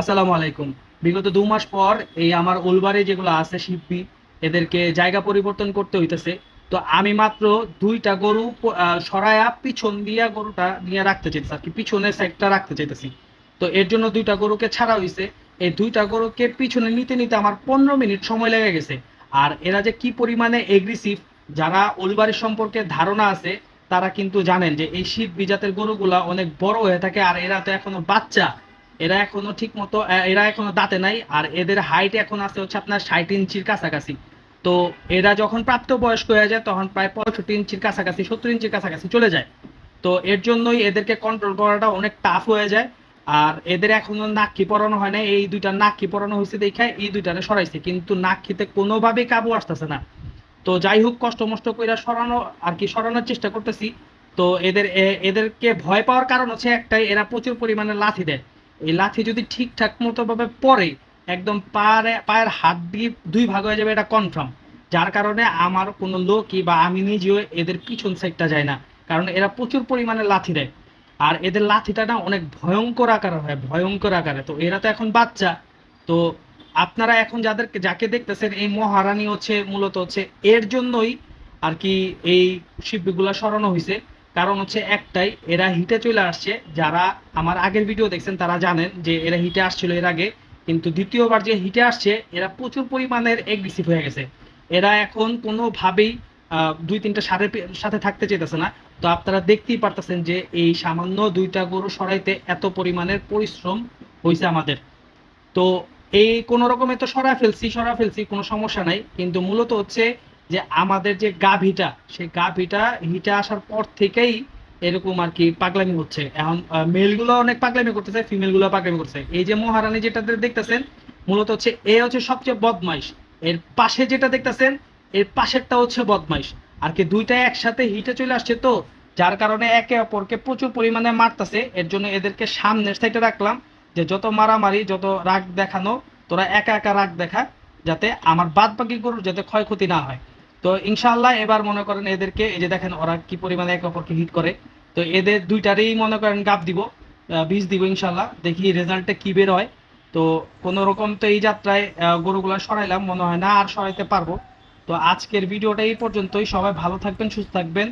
আসসালামু আলাইকুম। বিগত দু মাস পর এই আমার উলবারে যেগুলো আছে শিল্পী এদেরকে জায়গা পরিবর্তন করতে হইতেছে। তো আমি মাত্র দুইটা গরু সরায়া পিছন দিয়া গরুটা নিয়ে রাখতে চাইতেছি আর কি, পিছনের সাইডটা রাখতে চাইতেছি। তো এর জন্য দুইটা গরুকে ছাড়া হয়েছে এই দুইটা গরুকে পিছনে নিতে নিতে আমার পনেরো মিনিট সময় লেগে গেছে। আর এরা যে কি পরিমাণে এগ্রেসিভ যারা উলবাড়ির সম্পর্কে ধারণা আছে, তারা কিন্তু জানেন যে এই শীত বিজাতের গরুগুলা অনেক বড় হয়ে থাকে আর এরা তো এখনও বাচ্চা। এরা এখনও ঠিক মতো এরা এখনও দাঁতে নাই, আর এদের হাইট এখন আছে হচ্ছে আপনার ষাট ইঞ্চির কাছাকাছি। তো এরা যখন প্রাপ্তবয়স্ক হয়ে যায়, তখন প্রায় পঁয়ষট্টি ইঞ্চির কাছাকাছি, সত্তর ইঞ্চির কাছাকাছি চলে যায়। তো এর জন্যই এদেরকে কন্ট্রোল করাটা অনেক টাফ হয়ে যায়। আর এদের এখনও নাক্ষি পরানো হয় না এই দুইটা নাক্ষি পরানো হয়েছে দেখে এই দুইটারে সরাইছে, কিন্তু নাক্ষিতে কোনোভাবেই কাবু আসতেছে না। তো যাই হোক, কষ্ট মষ্ট করে সরানো আর কি, সরানোর চেষ্টা করতেছি। তো এদের এদেরকে ভয় পাওয়ার কারণ হচ্ছে একটাই, এরা প্রচুর পরিমাণে লাথি দেয়। এই লাথি যদি ঠিকঠাক মতো ভাবে পড়ে, একদম পায়ে পায়ের হাত দিয়ে দুই ভাগ হয়ে যাবে এটা কনফার্ম যার কারণে আমার কোনো লোকই বা আমি নিজেও এদের পিছন সাইডটা যায় না। কারণ এরা প্রচুর পরিমাণে লাথি দেয়। আর এদের লাথিটা না অনেক ভয়ঙ্কর আকারে হয়, ভয়ঙ্কর আকারে। তো এরা তো এখন বাচ্চা। তো আপনারা এখন যাদেরকে, যাকে দেখতেছেন, এই মহারানী হচ্ছে, মূলত হচ্ছে এর জন্যই আর কি এই শিল্পীগুলা সরানো হয়েছে কারণ হচ্ছে একটাই, এরা হিটে চলে আসছে। যারা আমার আগের ভিডিও দেখছেন, তারা জানেন যে এরা হিটে আসছিল এর আগে। কিন্তু দ্বিতীয়বার যে হিটে আসছে, এরা প্রচুর পরিমাণের এগ্রেসিভ হয়ে গেছে। এরা এখন কোনোভাবেই দুই তিনটা সারের সাথে থাকতে চেতেছে না। তো আপনারা দেখতেই পারতেছেন যে এই সামান্য দুইটা গরু সরাইতে এত পরিমাণের পরিশ্রম হয়েছে আমাদের। তো এই কোন রকমে তো সরা ফেলছি সরা ফেলছি, কোনো সমস্যা নাই। কিন্তু মূলত হচ্ছে যে আমাদের যে গাভিটা, সেই গাভিটা হিটে আসার পর থেকেই এরকম আর কি পাগলামি হচ্ছে। এখন মেলগুলো অনেক পাগলামি করতেছে ফিমেলগুলো পাগলামি করতেছে। এই যে মহারানী যেটা দেখতেছেন, মূলত হচ্ছে এ হচ্ছে সবচেয়ে বদমাইশ। এর পাশে যেটা দেখতেছেন, এর পাশেরটা হচ্ছে বদমাইশ। আর কি দুইটা একসাথে হিটে চলে আসছে তো, যার কারণে একে অপরকে প্রচুর পরিমাণে মারতেছে। এর জন্য এদেরকে সামনের সাইডে রাখলাম, যে যত মারামারি, যত রাগ দেখানো, তোরা একা একা রাগ দেখা, যাতে আমার বাদ বাকি গরুর যাতে ক্ষয়ক্ষতি না হয়। তো ইনশাল্লাহ এবার মনে করেন এদেরকে, এই যে দেখেন ওরা কি পরিমাণে একে অপরকে হিট করে। তো এদের দুইটারই মনে করেন গাপ দিব বীজ দিব ইনশাল্লাহ দেখি রেজাল্টটা কি বের হয়। তো কোনো রকম তো এই যাত্রায় গরুগুলা সরাইলাম, মনে হয় না আর সরাইতে পারব। তো আজকের ভিডিওটা এই পর্যন্তই। সবাই ভালো থাকবেন, সুস্থ থাকবেন।